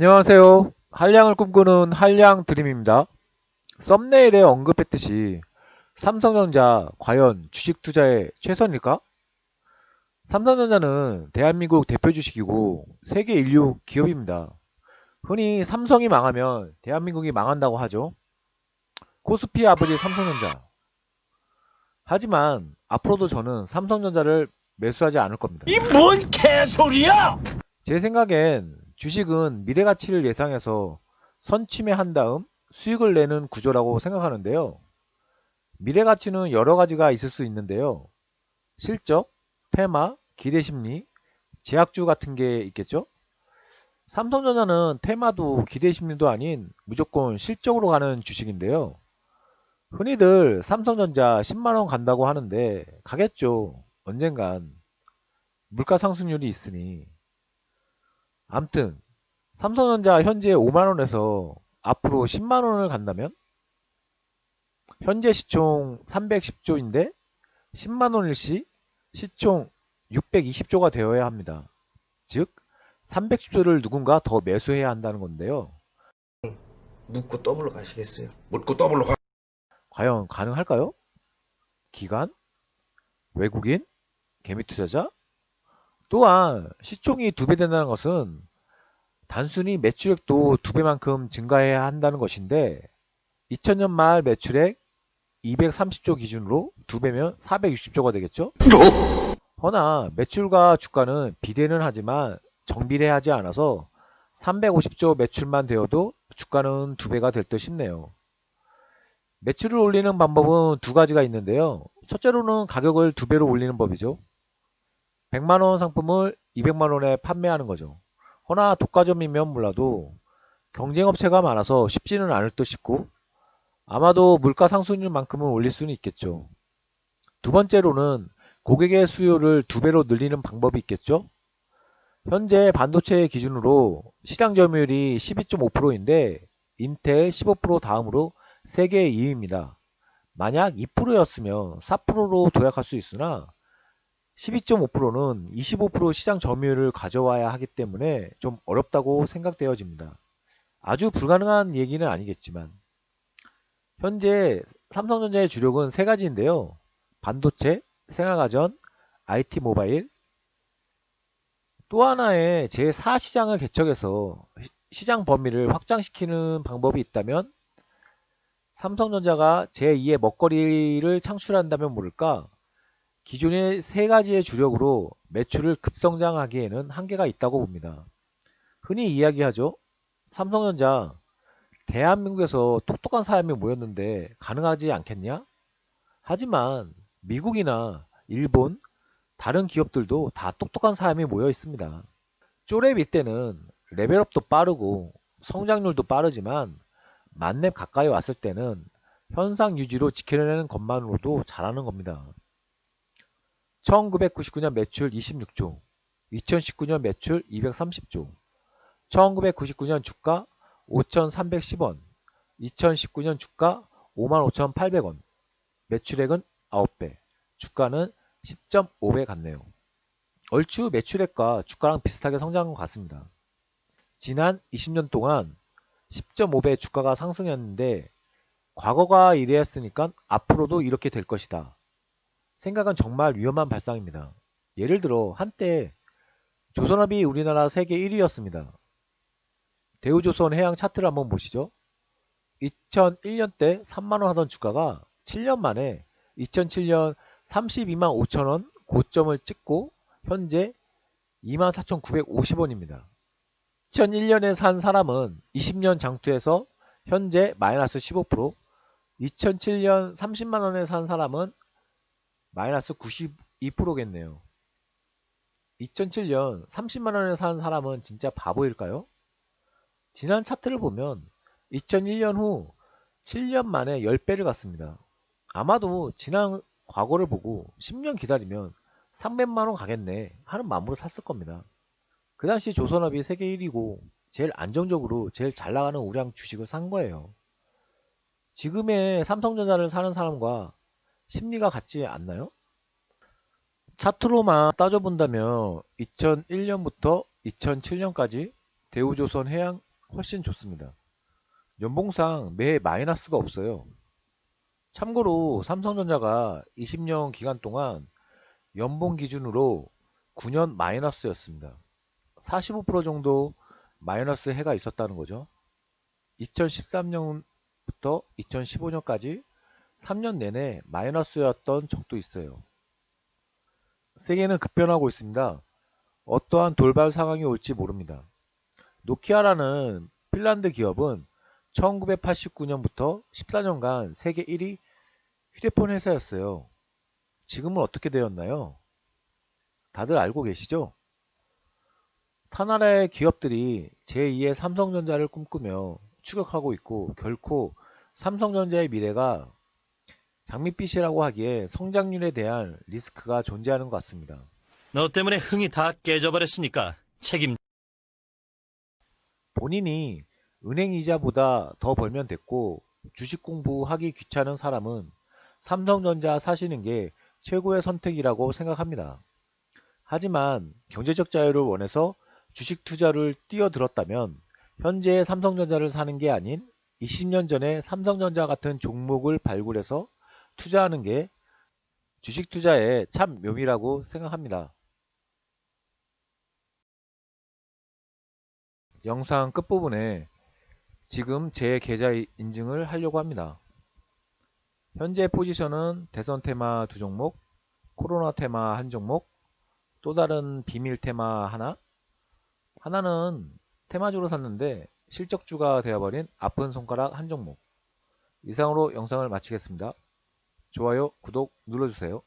안녕하세요. 한량을 꿈꾸는 한량 드림입니다. 썸네일에 언급했듯이 삼성전자 과연 주식 투자의 최선일까? 삼성전자는 대한민국 대표 주식이고 세계 인류 기업입니다. 흔히 삼성이 망하면 대한민국이 망한다고 하죠. 코스피 아버지 삼성전자. 하지만 앞으로도 저는 삼성전자를 매수하지 않을 겁니다. 이 뭔 개소리야! 제 생각엔 주식은 미래 가치를 예상해서 선침해한 다음 수익을 내는 구조라고 생각하는데요. 미래 가치는 여러 가지가 있을 수 있는데요. 실적, 테마, 기대 심리, 제약주 같은 게 있겠죠? 삼성전자는 테마도 기대 심리도 아닌 무조건 실적으로 가는 주식인데요. 흔히들 삼성전자 10만원 간다고 하는데 가겠죠. 언젠간. 물가 상승률이 있으니. 암튼 삼성전자 현재 5만원에서 앞으로 10만원을 간다면 현재 시총 310조인데 10만원일 시 시총 620조가 되어야 합니다. 즉 310조를 누군가 더 매수해야 한다는 건데요. 묻고 더블로 가시겠어요? 묻고 더블로 가. 과연 가능할까요? 기관? 외국인? 개미 투자자? 또한 시총이 두 배 된다는 것은 단순히 매출액도 두 배만큼 증가해야 한다는 것인데 2000년 말 매출액 230조 기준으로 두 배면 460조가 되겠죠? 허나 매출과 주가는 비례는 하지만 정비례하지 않아서 350조 매출만 되어도 주가는 두 배가 될 듯 싶네요. 매출을 올리는 방법은 두 가지가 있는데요. 첫째로는 가격을 두 배로 올리는 법이죠. 100만 원 상품을 200만 원에 판매하는 거죠. 허나 독과점이면 몰라도 경쟁업체가 많아서 쉽지는 않을 듯 싶고 아마도 물가 상승률만큼은 올릴 수는 있겠죠. 두 번째로는 고객의 수요를 두 배로 늘리는 방법이 있겠죠. 현재 반도체 기준으로 시장 점유율이 12.5%인데 인텔 15% 다음으로 세계 2위입니다. 만약 2%였으면 4%로 도약할 수 있으나 12.5%는 25% 시장 점유율을 가져와야 하기 때문에 좀 어렵다고 생각되어집니다. 아주 불가능한 얘기는 아니겠지만 현재 삼성전자의 주력은 세 가지인데요. 반도체, 생활가전, IT 모바일 또 하나의 제4시장을 개척해서 시- 시장 범위를 확장시키는 방법이 있다면 삼성전자가 제2의 먹거리를 창출한다면 모를까 기존의 세 가지의 주력으로 매출을 급성장하기에는 한계가 있다고 봅니다. 흔히 이야기하죠. 삼성전자 대한민국에서 똑똑한 사람이 모였는데 가능하지 않겠냐? 하지만 미국이나 일본 다른 기업들도 다 똑똑한 사람이 모여 있습니다. 쪼렙일 때는 레벨업도 빠르고 성장률도 빠르지만 만렙 가까이 왔을 때는 현상 유지로 지켜내는 것만으로도 잘하는 겁니다. 1999년 매출 26조, 2019년 매출 230조, 1999년 주가 5,310원, 2019년 주가 55,800원, 매출액은 9배, 주가는 10.5배 같네요. 얼추 매출액과 주가랑 비슷하게 성장한 것 같습니다. 지난 20년 동안 10.5배 주가가 상승했는데 과거가 이래였으니까 앞으로도 이렇게 될 것이다. 생각은 정말 위험한 발상입니다. 예를 들어 한때 조선업이 우리나라 세계 1위였습니다. 대우조선 해양 차트를 한번 보시죠. 2001년 때 3만원 하던 주가가 7년 만에 2007년 32만 5천원 고점을 찍고 현재 24,950원입니다. 2001년에 산 사람은 20년 장투해서 현재 마이너스 15%, 2007년 30만원에 산 사람은 마이너스 92%겠네요. 2007년 30만원에 산 사람은 진짜 바보일까요? 지난 차트를 보면 2001년 후 7년 만에 10배를 갔습니다. 아마도 지난 과거를 보고 10년 기다리면 300만원 가겠네 하는 마음으로 샀을 겁니다. 그 당시 조선업이 세계 1위고 제일 안정적으로 제일 잘 나가는 우량 주식을 산 거예요. 지금의 삼성전자를 사는 사람과 심리가 같지 않나요? 차트로만 따져본다면 2001년부터 2007년까지 대우조선 해양 훨씬 좋습니다. 연봉상 매해 마이너스가 없어요. 참고로 삼성전자가 20년 기간 동안 연봉 기준으로 9년 마이너스였습니다. 45% 정도 마이너스 해가 있었다는 거죠. 2013년부터 2015년까지 3년 내내 마이너스였던 적도 있어요. 세계는 급변하고 있습니다. 어떠한 돌발 상황이 올지 모릅니다. 노키아라는 핀란드 기업은 1989년부터 14년간 세계 1위 휴대폰 회사였어요. 지금은 어떻게 되었나요? 다들 알고 계시죠? 타나라의 기업들이 제2의 삼성전자를 꿈꾸며 추격하고 있고 결코 삼성전자의 미래가 장밋빛이라고 하기에 성장률에 대한 리스크가 존재하는 것 같습니다. 너 때문에 흥이 다 깨져버렸으니까 책임 본인이 은행 이자보다 더 벌면 됐고 주식 공부하기 귀찮은 사람은 삼성전자 사시는 게 최고의 선택이라고 생각합니다. 하지만 경제적 자유를 원해서 주식 투자를 뛰어들었다면 현재의 삼성전자를 사는 게 아닌 20년 전에 삼성전자 같은 종목을 발굴해서 투자하는 게 주식 투자의 참 묘미라고 생각합니다. 영상 끝부분에 지금 제 계좌 인증을 하려고 합니다. 현재 포지션은 대선 테마 두 종목, 코로나 테마 한 종목, 또 다른 비밀 테마 하나, 하나는 테마주로 샀는데 실적주가 되어버린 아픈 손가락 한 종목. 이상으로 영상을 마치겠습니다. 좋아요, 구독 눌러주세요.